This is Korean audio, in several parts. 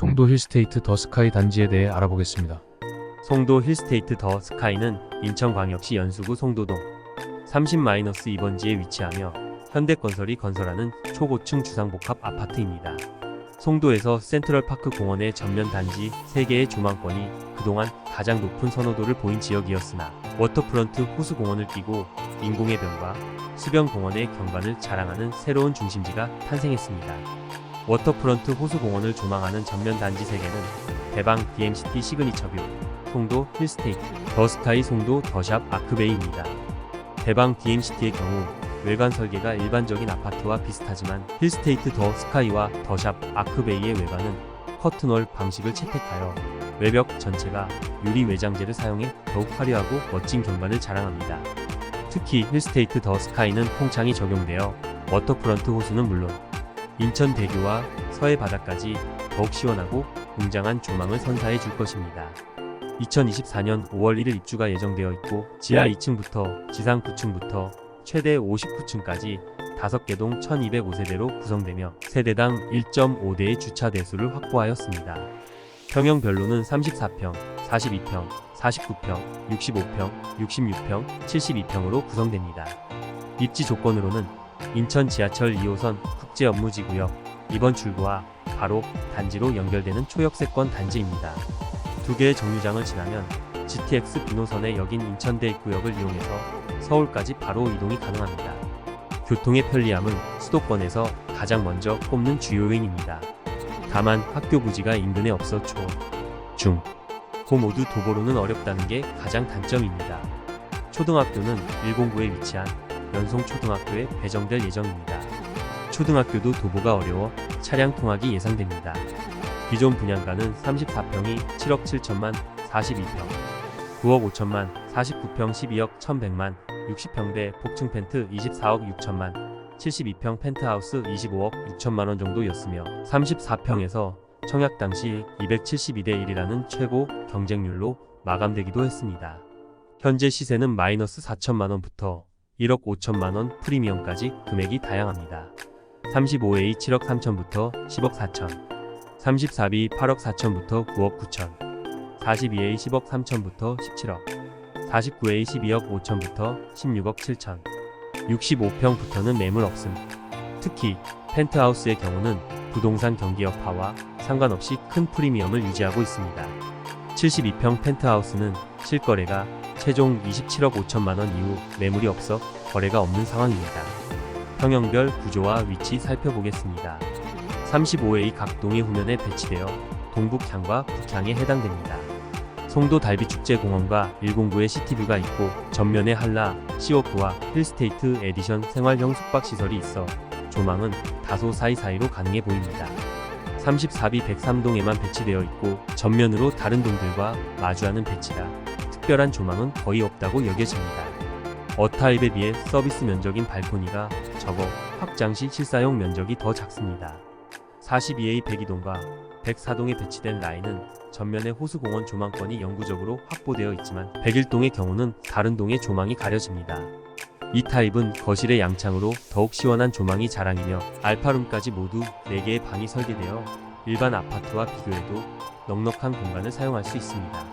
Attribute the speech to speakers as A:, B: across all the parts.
A: 송도 힐스테이트 더 스카이 단지에 대해 알아보겠습니다.
B: 송도 힐스테이트 더 스카이는 인천광역시 연수구 송도동 30-2번지에 위치하며 현대건설이 건설하는 초고층 주상복합 아파트입니다. 송도에서 센트럴파크 공원의 전면 단지 3개의 조망권이 그동안 가장 높은 선호도를 보인 지역이었으나 워터프런트 호수공원을 끼고 인공해변과 수변공원의 경관을 자랑하는 새로운 중심지가 탄생했습니다. 워터프런트 호수공원을 조망하는 전면 단지 3개는 대방 DMCT 시그니처 뷰, 송도 힐스테이트, 더스카이 송도 더샵 아크베이입니다. 대방 DMCT의 경우 외관 설계가 일반적인 아파트와 비슷하지만 힐스테이트 더 스카이와 더샵 아크베이의 외관은 커튼월 방식을 채택하여 외벽 전체가 유리 외장재를 사용해 더욱 화려하고 멋진 경관을 자랑합니다. 특히 힐스테이트 더 스카이는 통창이 적용되어 워터프런트 호수는 물론 인천 대교와 서해 바다까지 더욱 시원하고 웅장한 조망을 선사해 줄 것입니다. 2024년 5월 1일 입주가 예정되어 있고 지하 2층부터 지상 9층부터 최대 59층까지 5개 동 1205세대로 구성되며 세대당 1.5대의 주차 대수를 확보하였습니다. 평형별로는 34평, 42평, 49평, 65평, 66평, 72평으로 구성됩니다. 입지 조건으로는 인천 지하철 2호선 국제 업무지 구역 이번 출구와 바로 단지로 연결되는 초역세권 단지입니다. 두 개의 정류장을 지나면 GTX 비노선의 역인 인천대 입구역을 이용해서 서울까지 바로 이동이 가능합니다. 교통의 편리함은 수도권에서 가장 먼저 꼽는 주요 요인입니다. 다만 학교 부지가 인근에 없어 초, 중, 고 모두 도보로는 어렵다는 게 가장 단점입니다. 초등학교는 109에 위치한 연송초등학교에 배정될 예정입니다. 초등학교도 도보가 어려워 차량 통학이 예상됩니다. 기존 분양가는 34평이 7억 7천만 42평, 9억 5천만 49평 12억 1100만 60평대 복층 펜트 24억 6천만 72평 펜트하우스 25억 6천만원 정도였으며 34평에서 청약 당시 272대 1이라는 최고 경쟁률로 마감되기도 했습니다. 현재 시세는 마이너스 4천만원부터 1억 5천만원 프리미엄까지 금액이 다양합니다. 35A 7억 3천부터 10억 4천 34B 8억 4천부터 9억 9천 42A 10억 3천부터 17억 49A 12억 5천부터 16억 7천 65평부터는 매물 없음 특히 펜트하우스의 경우는 부동산 경기 여파와 상관없이 큰 프리미엄을 유지하고 있습니다. 72평 펜트하우스는 실거래가 최종 27억 5천만원 이후 매물이 없어 거래가 없는 상황입니다. 평형별 구조와 위치 살펴보겠습니다. 35A 각동의 후면에 배치되어 동북향과 북향에 해당됩니다. 송도 달비축제공원과 109의 시티뷰가 있고 전면에 한라, 시워크와 힐스테이트 에디션 생활형 숙박시설이 있어 조망은 다소 사이사이로 가능해 보입니다. 34B 103동에만 배치되어 있고 전면으로 다른 동들과 마주하는 배치라 특별한 조망은 거의 없다고 여겨집니다. 어타입에 비해 서비스 면적인 발코니가 적어 확장 시 실사용 면적이 더 작습니다. 42A 102동과 104동에 배치된 라인은 전면에 호수공원 조망권이 영구적으로 확보되어 있지만 101동의 경우는 다른 동의 조망이 가려집니다. 이 타입은 거실의 양창으로 더욱 시원한 조망이 자랑이며 알파룸까지 모두 4개의 방이 설계되어 일반 아파트와 비교해도 넉넉한 공간을 사용할 수 있습니다.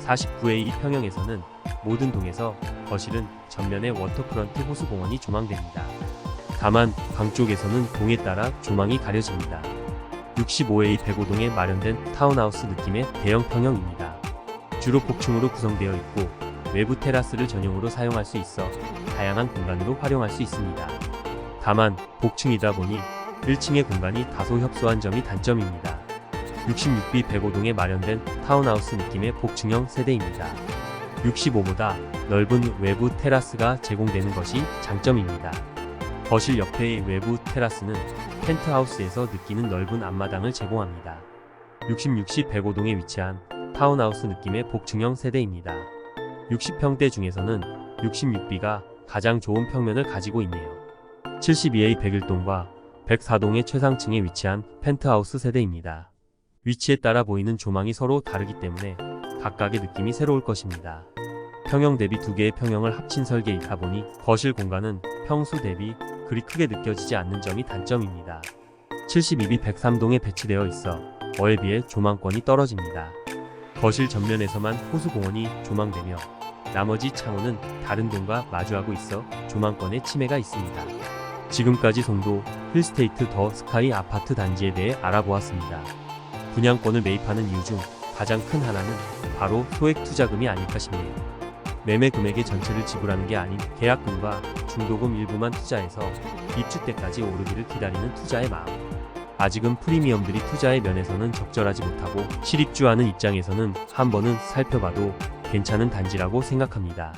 B: 49A 이 평형에서는 모든 동에서 거실은 전면에 워터프런트 호수공원이 조망됩니다. 다만 방 쪽에서는 동에 따라 조망이 가려집니다. 65A 105동에 마련된 타운하우스 느낌의 대형 평형입니다. 주로 복층으로 구성되어 있고 외부 테라스를 전용으로 사용할 수 있어 다양한 공간으로 활용할 수 있습니다. 다만 복층이다 보니 1층의 공간이 다소 협소한 점이 단점입니다. 66B 105동에 마련된 타운하우스 느낌의 복층형 세대입니다. 65보다 넓은 외부 테라스가 제공되는 것이 장점입니다. 거실 옆의 외부 테라스는 펜트하우스에서 느끼는 넓은 앞마당을 제공합니다. 66시 105동에 위치한 타운하우스 느낌의 복층형 세대입니다. 60평대 중에서는 66B가 가장 좋은 평면을 가지고 있네요. 72A 101동과 104동의 최상층에 위치한 펜트하우스 세대입니다. 위치에 따라 보이는 조망이 서로 다르기 때문에 각각의 느낌이 새로울 것입니다. 평형 대비 두 개의 평형을 합친 설계이다 보니 거실 공간은 평수 대비 그리 크게 느껴지지 않는 점이 단점입니다. 72B 103동에 배치되어 있어 어에 비해 조망권이 떨어집니다. 거실 전면에서만 호수공원이 조망되며 나머지 창호는 다른 동과 마주하고 있어 조망권에 침해가 있습니다. 지금까지 송도 힐스테이트 더 스카이 아파트 단지에 대해 알아보았습니다. 분양권을 매입하는 이유 중 가장 큰 하나는 바로 소액 투자금이 아닐까 싶네요. 매매 금액의 전체를 지불하는 게 아닌 계약금과 중도금 일부만 투자해서 입주 때까지 오르기를 기다리는 투자의 마음. 아직은 프리미엄들이 투자의 면에서는 적절하지 못하고 실입주하는 입장에서는 한 번은 살펴봐도 괜찮은 단지라고 생각합니다.